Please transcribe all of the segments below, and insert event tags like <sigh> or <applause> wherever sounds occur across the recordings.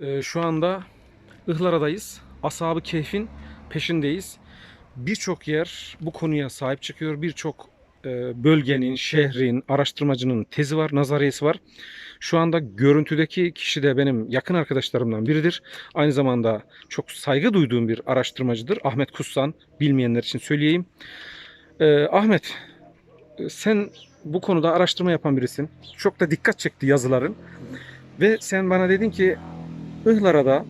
Ee, şu anda Ihlara'dayız. Ashab-ı Kehf'in peşindeyiz. Birçok yer bu konuya sahip çıkıyor. Birçok e, bölgenin, şehrin, araştırmacının tezi var, nazariyesi var. Şu anda görüntüdeki kişi de benim yakın arkadaşlarımdan biridir. Aynı zamanda çok saygı duyduğum bir araştırmacıdır. Ahmet Kussan, bilmeyenler için söyleyeyim. Ee, Ahmet, e, sen bu konuda araştırma yapan birisin. Çok da dikkat çekti yazıların. Ve sen bana dedin ki Ihlara'da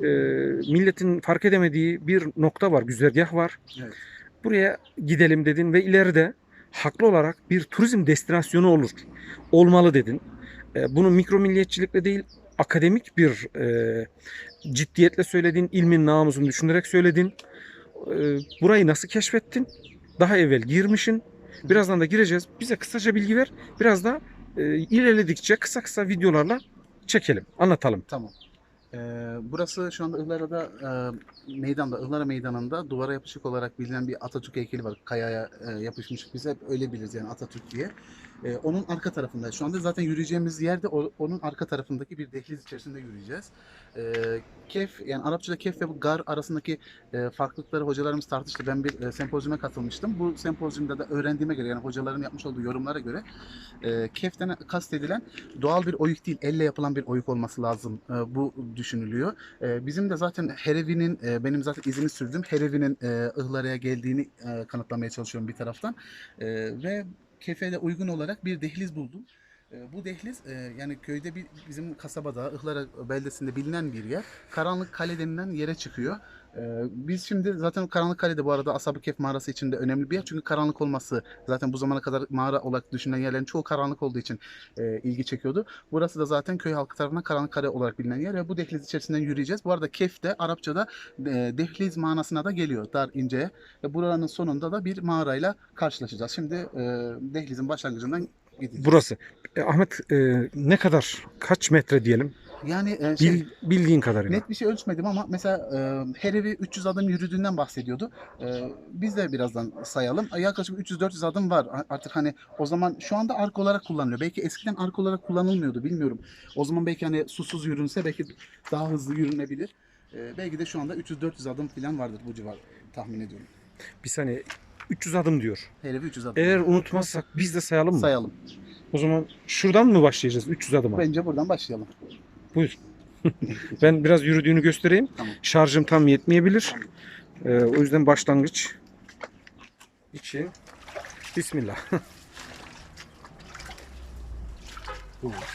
e, milletin fark edemediği bir nokta var, güzergah var. Evet. Buraya gidelim dedin ve ileride haklı olarak bir turizm destinasyonu olur. Olmalı dedin. E, bunu mikro milliyetçilikle değil, akademik bir e, ciddiyetle söyledin, ilmin namusunu düşünerek söyledin. E, burayı nasıl keşfettin? Daha evvel girmişin. Birazdan da gireceğiz. Bize kısaca bilgi ver. Biraz da e, ilerledikçe kısa kısa videolarla çekelim, anlatalım. Tamam. Ee, burası şu anda Ihlara'da e, meydanda, Ihlara meydanında duvara yapışık olarak bilinen bir Atatürk heykeli var. Kayaya e, yapışmış. Biz hep öyle biliriz yani Atatürk diye. E, onun arka tarafında. Şu anda zaten yürüyeceğimiz yerde onun arka tarafındaki bir dehliz içerisinde yürüyeceğiz. E, kef yani Arapçada kef ve gar arasındaki e, farklılıkları hocalarımız tartıştı. Ben bir e, sempozyuma katılmıştım. Bu sempozyumda da öğrendiğime göre yani hocaların yapmış olduğu yorumlara göre e, keften kastedilen doğal bir oyuk değil, elle yapılan bir oyuk olması lazım. E, bu düşünülüyor. E, bizim de zaten Herevi'nin, e, benim zaten izini sürdüğüm Herevi'nin e, Ihlara'ya geldiğini e, kanıtlamaya çalışıyorum bir taraftan. E, ve kefe de uygun olarak bir dehliz buldum. E, Bu dehliz e, yani köyde bir bizim kasabada Ihlara beldesinde bilinen bir yer. Karanlık Kale denilen yere çıkıyor. E, Biz şimdi zaten Karanlık Kale'de bu arada Ashab-ı Kehf mağarası için de önemli bir yer. Çünkü karanlık olması zaten bu zamana kadar mağara olarak düşünülen yerlerin çoğu karanlık olduğu için e, ilgi çekiyordu. Burası da zaten köy halkı tarafından Karanlık Kale olarak bilinen yer ve bu dehliz içerisinden yürüyeceğiz. Bu arada Kef de Arapçada e, dehliz manasına da geliyor. Dar ince. Buranın sonunda da bir mağarayla karşılaşacağız. Şimdi dehlizin başlangıcından gideceğiz. Burası. E, Ahmet e, ne kadar, kaç metre diyelim? Yani e, şey, Bil, bildiğin kadarıyla. Net bir şey ölçmedim ama mesela e, Herevi 300 adım yürüdüğünden bahsediyordu. E, biz de birazdan sayalım. E, Yaklaşık 300-400 adım var. Artık hani o zaman şu anda ark olarak kullanılıyor. Belki eskiden ark olarak kullanılmıyordu bilmiyorum. O zaman belki hani susuz yürünse belki daha hızlı yürünebilir. E, belki de şu anda 300-400 adım falan vardır bu civar tahmin ediyorum. Bir saniye. 300 adım diyor. Herevi 300 adım. Eğer unutmazsak biz de sayalım mı? sayalım. O zaman şuradan mı başlayacağız 300 adıma? Bence buradan başlayalım. Buyur. <laughs> ben biraz yürüdüğünü göstereyim. Tamam. Şarjım tam yetmeyebilir. Ee, o yüzden başlangıç için Bismillah. <laughs>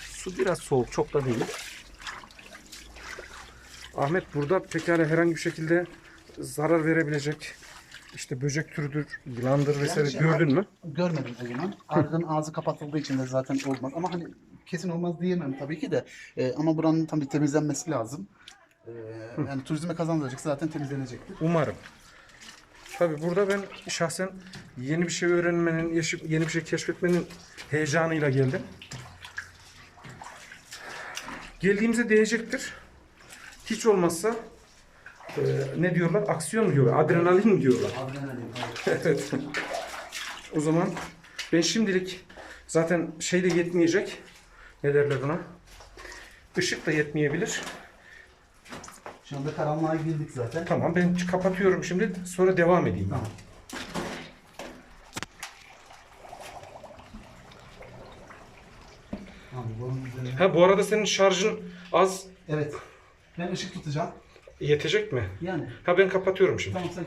Su biraz soğuk, çok da değil. Ahmet burada pekala herhangi bir şekilde zarar verebilecek işte böcek türüdür, yılandır vesaire şey- gördün mü? Görmedim o zaman. Argın ağzı kapatıldığı için de zaten olmaz. Ama hani kesin olmaz diyemem tabii ki de. Ee, ama buranın tabii temizlenmesi lazım. Ee, yani turizme kazandıracak zaten temizlenecektir. Umarım. Tabii burada ben şahsen yeni bir şey öğrenmenin, yeni bir şey keşfetmenin heyecanıyla geldim. Geldiğimize değecektir. Hiç olmazsa e, ne diyorlar? Aksiyon mu diyorlar? Adrenalin mi diyorlar? <laughs> evet. O zaman ben şimdilik zaten şey de yetmeyecek. Ne derler buna? Işık da yetmeyebilir. Şu anda karanlığa girdik zaten. Tamam ben kapatıyorum şimdi sonra devam edeyim. Tamam. Ha bu arada senin şarjın az Evet. Ben ışık tutacağım. Yetecek mi? Yani Ha ben kapatıyorum şimdi. tamam sen